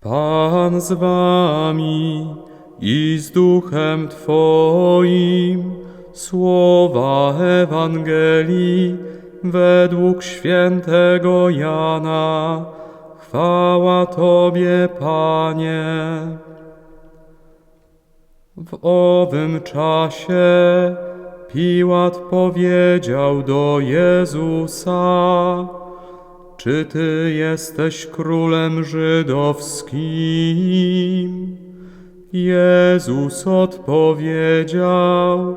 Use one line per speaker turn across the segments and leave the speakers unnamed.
Pan z wami i z duchem Twoim. Słowa Ewangelii według świętego Jana. Chwała Tobie, Panie. W owym czasie Piłat powiedział do Jezusa, czy Ty jesteś królem żydowskim? Jezus odpowiedział,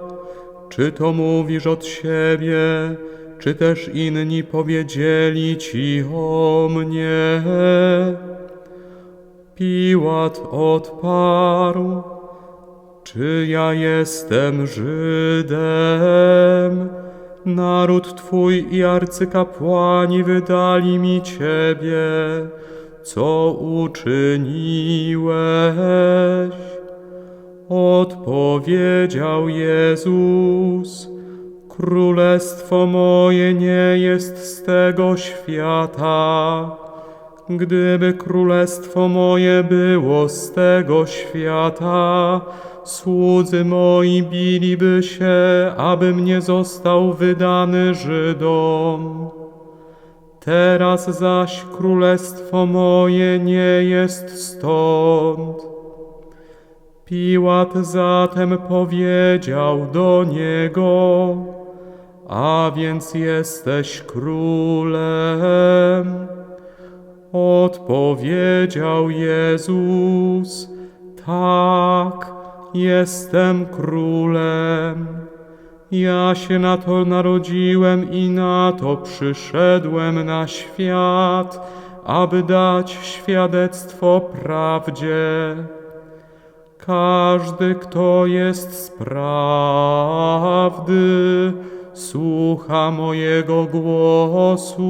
czy to mówisz od siebie, czy też inni powiedzieli Ci o mnie? Piłat odparł, czy ja jestem Żydem? Naród Twój i arcykapłani wydali mi Ciebie. Co uczyniłeś? Odpowiedział Jezus. Królestwo moje nie jest z tego świata. Gdyby królestwo moje było z tego świata, słudzy moi biliby się, abym nie został wydany Żydom. Teraz zaś królestwo moje nie jest stąd. Piłat zatem powiedział do niego, a więc jesteś królem. Odpowiedział Jezus, tak, jestem królem. Ja się na to narodziłem i na to przyszedłem na świat, aby dać świadectwo prawdzie. Każdy, kto jest z prawdy, słucha mojego głosu.